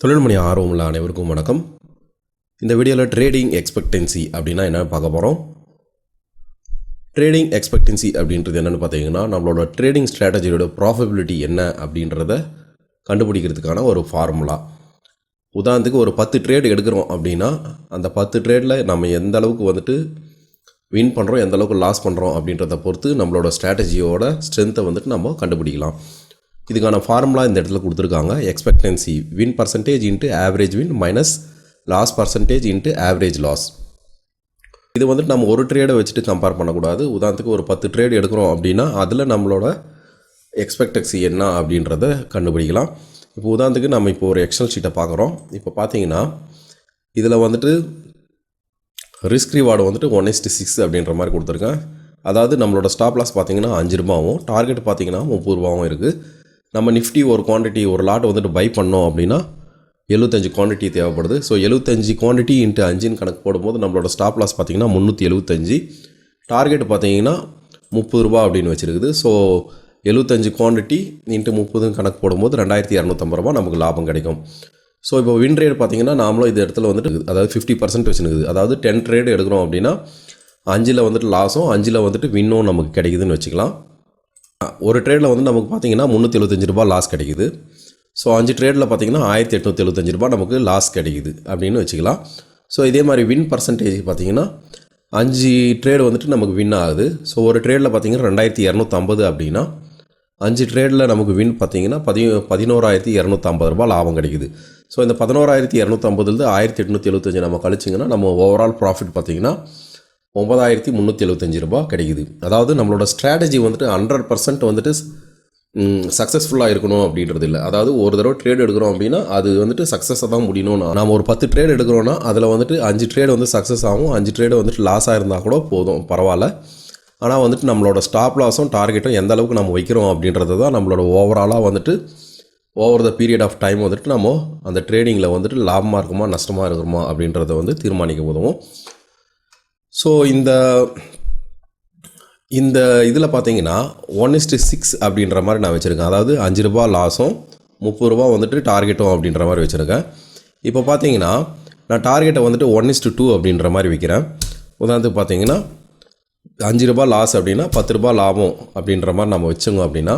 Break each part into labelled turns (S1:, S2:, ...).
S1: தொழில்மணி ஆர்வமுள்ள அனைவருக்கும் வணக்கம். இந்த வீடியோவில் ட்ரேடிங் எக்ஸ்பெக்டன்சி அப்படின்னா என்ன பார்க்க போகிறோம் ட்ரேடிங் எக்ஸ்பெக்டன்சி அப்படின்றது என்னென்னு பார்த்தீங்கன்னா நம்மளோட ட்ரேடிங் ஸ்ட்ராட்டஜியோட ப்ராஃபிபிலிட்டி என்ன அப்படின்றத கண்டுபிடிக்கிறதுக்கான ஒரு ஃபார்முலா உதாரணத்துக்கு ஒரு பத்து ட்ரேடு எடுக்கிறோம் அப்படின்னா அந்த பத்து ட்ரேடில் நம்ம எந்த அளவுக்கு வந்துட்டு வின் பண்ணுறோம் எந்த அளவுக்கு லாஸ் பண்ணுறோம் அப்படின்றத பொறுத்து நம்மளோட ஸ்ட்ராட்டஜியோட ஸ்ட்ரென்த்தை வந்துட்டு நம்ம கண்டுபிடிக்கலாம். இதுக்கான ஃபார்முலா இந்த இடத்துல கொடுத்துருக்காங்க. Expectancy win percentage into average win minus loss percentage into average loss இது வந்துட்டு நம்ம ஒரு ட்ரேடை வச்சுட்டு கம்பேர் பண்ணக்கூடாது. உதாரணத்துக்கு ஒரு பத்து ட்ரேட் எடுக்கிறோம் அப்படின்னா அதில் நம்மளோட எக்ஸ்பெக்டன்சி என்ன அப்படின்றத கண்டுபிடிக்கலாம். இப்போ உதாரணத்துக்கு நம்ம இப்போ ஒரு எக்ஸல் ஷீட்டை பார்க்குறோம். இப்போ பார்த்தீங்கன்னா இதில் வந்துட்டு ரிஸ்க் ரிவார்டு வந்துட்டு ஒன் எஸ்டி சிக்ஸ் அப்படின்ற மாதிரி கொடுத்துருக்கேன். அதாவது நம்மளோட ஸ்டாப் லாஸ் பார்த்தீங்கன்னா அஞ்சு ரூபாவும் டார்கெட் பார்த்தீங்கன்னா முப்பது ரூபாவும் இருக்குது நம்ம நிஃப்டி ஒரு குவாண்டிட்டி ஒரு லாட் வந்துட்டு பை பண்ணோம் அப்படின்னா எழுபத்தஞ்சு குவான்டிட்டி தேவைப்படுது. ஸோ எழுபத்தஞ்சு குவான்டிட்டி இன்ட்டு அஞ்சுன்னு கணக்கு போடும்போது நம்மளோட ஸ்டாப் லாஸ் பார்த்தீங்கன்னா முந்நூற்றி எழுபத்தஞ்சு டார்கெட் பார்த்தீங்கன்னா முப்பது ரூபா அப்படின்னு வச்சுருக்குது. ஸோ எழுபத்தஞ்சு குவாண்டிட்டி இன்ட்டு முப்பதுன்னு கணக்கு போடும்போது ரெண்டாயிரத்தி இரநூத்தம்பது ரூபா நமக்கு லாபம் கிடைக்கும். ஸோ இப்போ வின் ரேட் பார்த்தீங்கன்னா நாமளும் இந்த இடத்துல வந்துட்டு அதாவது ஃபிஃப்டி பர்சன்ட் வச்சுருக்குது. அதாவது டென் ட்ரேட் எடுக்கிறோம் அப்படின்னா அஞ்சில் வந்துட்டு லாஸும் அஞ்சில் வந்துட்டு வின்னும் நமக்கு கிடைக்குதுன்னு வச்சுக்கலாம். ஒரு ட்ரேடில் வந்து நமக்கு பார்த்தீங்கன்னா முந்நூற்றி எழுபத்தஞ்சு ரூபா லாஸ் கிடைக்குது. ஸோ அஞ்சு ட்ரேடில் பார்த்தீங்கன்னா ஆயிரத்தி எட்நூற்றி எழுபத்தஞ்சு ரூபா நமக்கு லாஸ் கிடைக்குது அப்படின்னு வச்சுக்கலாம். ஸோ இதே மாதிரி வின் பர்சன்டேஜ் பார்த்தீங்கன்னா அஞ்சு ட்ரேடு வந்துட்டு நமக்கு வின் ஆகுது. ஸோ ஒரு ட்ரேடில் பார்த்தீங்கன்னா ரெண்டாயிரத்தி இரநூத்தம்பது அப்படின்னா அஞ்சு ட்ரேடில் நமக்கு வின் பார்த்தீங்கன்னா பதி பதினோராயிரத்தி இரநூத்தம்பது ரூபா லாபம் கிடைக்குது. ஸோ இந்த பதினோராயிரத்தி இரநூத்தம்பதுலேருந்து ஆயிரத்தி எட்நூற்றி எழுபத்தஞ்சு நம்ம கழிச்சிங்கன்னா நம்ம ஓவரால் ப்ராஃபிட் பார்த்திங்கன்னா ஒம்பதாயிரத்தி முந்நூற்றி எழுபத்தஞ்சு ரூபா கிடைக்குது. அதாவது நம்மளோட ஸ்ட்ராட்டஜி வந்துட்டு ஹண்ட்ரட் பர்சன்ட் வந்துட்டு சக்ஸஸ்ஃபுல்லாக இருக்கணும் அப்படின்றது இல்லை. அதாவது ஒரு தடவை ட்ரேட் எடுக்கிறோம் அப்படின்னா அது வந்துட்டு சக்ஸஸாக தான் முடியணும் நாம் ஒரு பத்து ட்ரேட் எடுக்கிறோன்னா அதில் வந்துட்டு அஞ்சு ட்ரேட் வந்து சக்ஸஸ் ஆகும். அஞ்சு ட்ரேடு வந்துட்டு லாஸ் ஆயிருந்தால் கூட போதும் பரவாயில்ல. ஆனால் வந்துட்டு நம்மளோட ஸ்டாப் லாஸும் டார்கெட்டும் எந்த அளவுக்கு நம்ம வைக்கிறோம் அப்படின்றது தான் நம்மளோட ஓவராலாக வந்துட்டு over the period of time வந்துட்டு நம்ம அந்த ட்ரேடிங்கில் வந்துட்டு லாபமாக இருக்குமா நஷ்டமாக இருக்குமா அப்படின்றத வந்து தீர்மானிக்க உதவும். ஸோ இந்த இந்த இதில் பார்த்தீங்கன்னா ஒன் இஸ்டு சிக்ஸ் அப்படின்ற மாதிரி நான் வச்சுருக்கேன். அதாவது அஞ்சு ரூபா லாஸும் முப்பது ரூபா வந்துட்டு டார்கெட்டும் அப்படின்ற மாதிரி வச்சுருக்கேன். இப்போ பார்த்தீங்கன்னா நான் டார்கெட்டை வந்துட்டு ஒன் இஸ்டு டூ அப்படின்ற மாதிரி வைக்கிறேன். உதாரணத்துக்கு பார்த்தீங்கன்னா அஞ்சு ரூபா லாஸ் அப்படின்னா பத்து ரூபா லாபம் அப்படின்ற மாதிரி நம்ம வச்சுங்க அப்படின்னா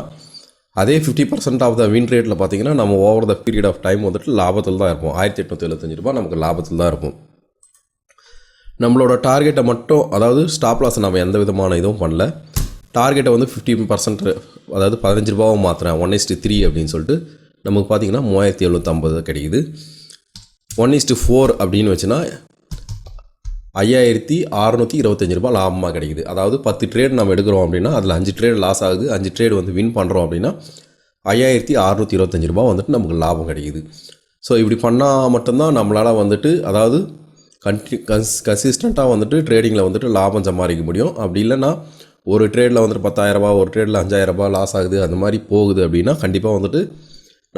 S1: அதே fifty percent of the win ரேட்டில் பார்த்தீங்கன்னா நம்ம over the period of time வந்துட்டு லாபத்தில் தான் இருப்போம். ஆயிரத்தி எட்நூற்றி எழுபத்தஞ்சு ரூபா நமக்கு லாபத்தில் தான் இருக்கும். நம்மளோட டார்கெட்டை மட்டும் அதாவது ஸ்டாப் லாஸ் நம்ம எந்த விதமான இதுவும் பண்ணல. டார்கெட்டை வந்து ஃபிஃப்டி பர்சன்ட் அதாவது பதினஞ்சு ரூபாவும் மாற்றுறேன் ஒன் இஸ்ட்டு த்ரீ அப்படின்னு சொல்லிட்டு நமக்கு பார்த்தீங்கன்னா மூவாயிரத்தி எழுநூற்றம்பது கிடைக்குது. ஒன் இஸ்ட்டு ஃபோர் அப்படின்னு வச்சுன்னா ஐயாயிரத்தி அறநூற்றி இருபத்தஞ்சி ரூபாய் லாபமாக கிடைக்குது. அதாவது பத்து ட்ரேட் நம்ம எடுக்கிறோம் அப்படின்னா அதில் அஞ்சு ட்ரேட் லாஸ் ஆகுது. அஞ்சு ட்ரேட் வந்து வின் பண்ணுறோம் அப்படின்னா ஐயாயிரத்தி அறநூற்றி இருபத்தஞ்சி ரூபா வந்துட்டு நமக்கு லாபம் கிடைக்குது. ஸோ இப்படி பண்ணால் மட்டும்தான் நம்மளால் வந்துட்டு அதாவது கன்டி கன்ஸ் கன்சிஸ்டண்ட்டாக வந்துட்டு ட்ரேடிங்கில் வந்துட்டு லாபம் சம்பாதிக்க முடியும். அப்படி இல்லைன்னா ஒரு ட்ரேடில் வந்துட்டு பத்தாயிரரூபா ஒரு ட்ரேடில் அஞ்சாயிரரூபா லாஸ் ஆகுது அந்த மாதிரி போகுது அப்படின்னா கண்டிப்பாக வந்துட்டு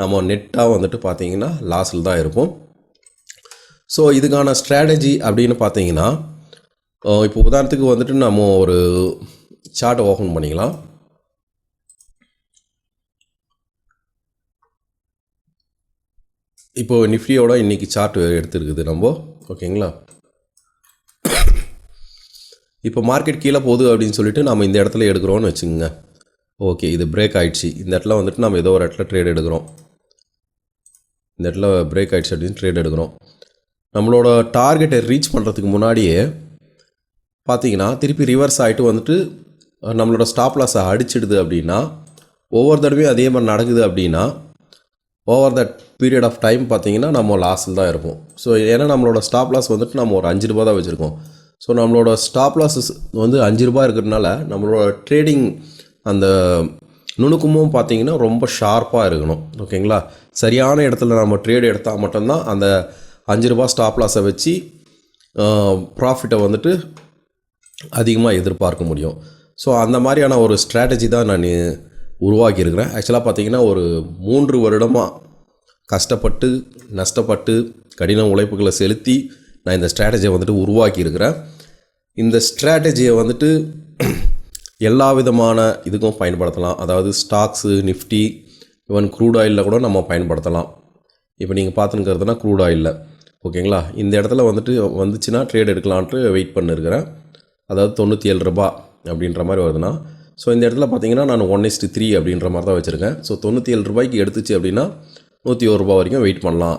S1: நம்ம நெட்டாக வந்துட்டு பார்த்தீங்கன்னா லாஸில் தான் இருப்போம். ஸோ இதுக்கான ஸ்ட்ராட்டஜி அப்படின்னு பார்த்தீங்கன்னா இப்போ உதாரணத்துக்கு வந்துட்டு நம்ம ஒரு சார்ட்டை ஓப்பன் பண்ணிக்கலாம். இப்போ நிஃப்டியோட இன்றைக்கி சார்ட் எடுத்துருக்குது நம்ம. ஓகேங்களா? இப்போ மார்க்கெட் கீழே போகுது அப்படின்னு சொல்லிட்டு நம்ம இந்த இடத்துல எடுக்கிறோன்னு வச்சுக்கோங்க. ஓகே இது பிரேக் ஆகிடுச்சு இந்த இடத்துல வந்துட்டு நம்ம ஏதோ ஒரு இடத்துல ட்ரேட் எடுக்கிறோம். இந்த இடத்துல பிரேக் ஆகிடுச்சு அப்படின்னு ட்ரேட் எடுக்கிறோம். நம்மளோட டார்கெட்டை ரீச் பண்ணுறதுக்கு முன்னாடியே பார்த்தீங்கன்னா திருப்பி ரிவர்ஸ் ஆகிட்டு வந்துட்டு நம்மளோட ஸ்டாப் லாஸை அடிச்சிடுது அப்படின்னா ஒவ்வொரு தடவையும் அதே மாதிரி நடக்குது அப்படின்னா over that period of time பார்த்தீங்கன்னா நம்ம லாஸில் தான் இருப்போம். ஸோ ஏன்னா நம்மளோட ஸ்டாப் லாஸ் வந்துட்டு நம்ம ஒரு அஞ்சு ரூபா தான் வச்சுருக்கோம். ஸோ நம்மளோட ஸ்டாப் லாஸஸ் வந்து அஞ்சு ரூபா இருக்கிறதுனால நம்மளோட ட்ரேடிங் அந்த நுணுக்கமும் பார்த்தீங்கன்னா ரொம்ப ஷார்ப்பாக இருக்கணும். ஓகேங்களா சரியான இடத்துல நம்ம ட்ரேட் எடுத்தால் மட்டும்தான் அந்த அஞ்சு ரூபா ஸ்டாப் லாஸை வச்சு ப்ராஃபிட்டை வந்துட்டு அதிகமாக எதிர்பார்க்க முடியும். ஸோ அந்த மாதிரியான ஒரு ஸ்ட்ராட்டஜி தான் நான் உருவாக்கியிருக்கிறேன். ஆக்சுவலாக பார்த்தீங்கன்னா ஒரு மூன்று வருடமாக கஷ்டப்பட்டு நஷ்டப்பட்டு கடின உழைப்புகளை செலுத்தி நான் இந்த ஸ்ட்ராட்டஜியை வந்துட்டு உருவாக்கியிருக்கிறேன். இந்த ஸ்ட்ராட்டஜியை வந்துட்டு எல்லா விதமான இதுக்கும் பயன்படுத்தலாம். அதாவது ஸ்டாக்ஸு நிஃப்டி ஈவன் க்ரூட் ஆயிலில் கூட நம்ம பயன்படுத்தலாம். இப்போ நீங்கள் பார்த்துனுக்கிறதுனா க்ரூட் ஆயிலில் ஓகேங்களா? இந்த இடத்துல வந்துட்டு வந்துச்சுன்னா ட்ரேட் எடுக்கலான்ட்டு வெயிட் பண்ணிருக்கிறேன். அதாவது தொண்ணூற்றி ஏழு ரூபா அப்படின்ற மாதிரி வருதுன்னா ஸோ இந்த இடத்துல பார்த்தீங்கன்னா நான் ஒன் இஸ்ட்டு த்ரீ அப்படின்ற மாதிரி தான் வச்சுருக்கேன். ஸோ தொண்ணூற்றி ஏழு ரூபாய்க்கு எடுத்துச்சு அப்படின்னா நூற்றி ஒரு ரூபா வரைக்கும் வெயிட் பண்ணலாம்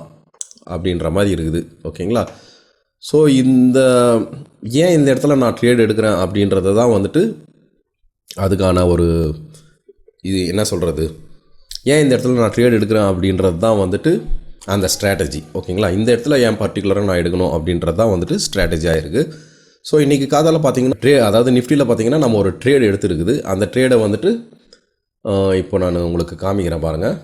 S1: அப்படின்ற மாதிரி இருக்குது. ஓகேங்களா ஸோ இந்த ஏன் இந்த இடத்துல நான் ட்ரேட் எடுக்கிறேன் அப்படின்றத தான் வந்துட்டு அதுக்கான ஒரு இது என்ன சொல்கிறது ஏன் இந்த இடத்துல நான் ட்ரேட் எடுக்கிறேன் அப்படின்றது தான் வந்துட்டு அந்த ஸ்ட்ராட்டஜி ஓகேங்களா இந்த இடத்துல ஏன் பர்டிகுலராக நான் எடுக்கணும் அப்படின்றது தான் வந்துட்டு ஸ்ட்ராட்டஜியாக இருக்குது ஸோ இன்றைக்கி காதால் பார்த்தீங்கன்னா ட்ரே அதாவது நிஃப்டியில் பார்த்தீங்கன்னா நம்ம ஒரு ட்ரேட் எடுத்துருக்குது. அந்த ட்ரேடை வந்துட்டு இப்போ நான் உங்களுக்கு காமிக்கிறேன் பாருங்கள்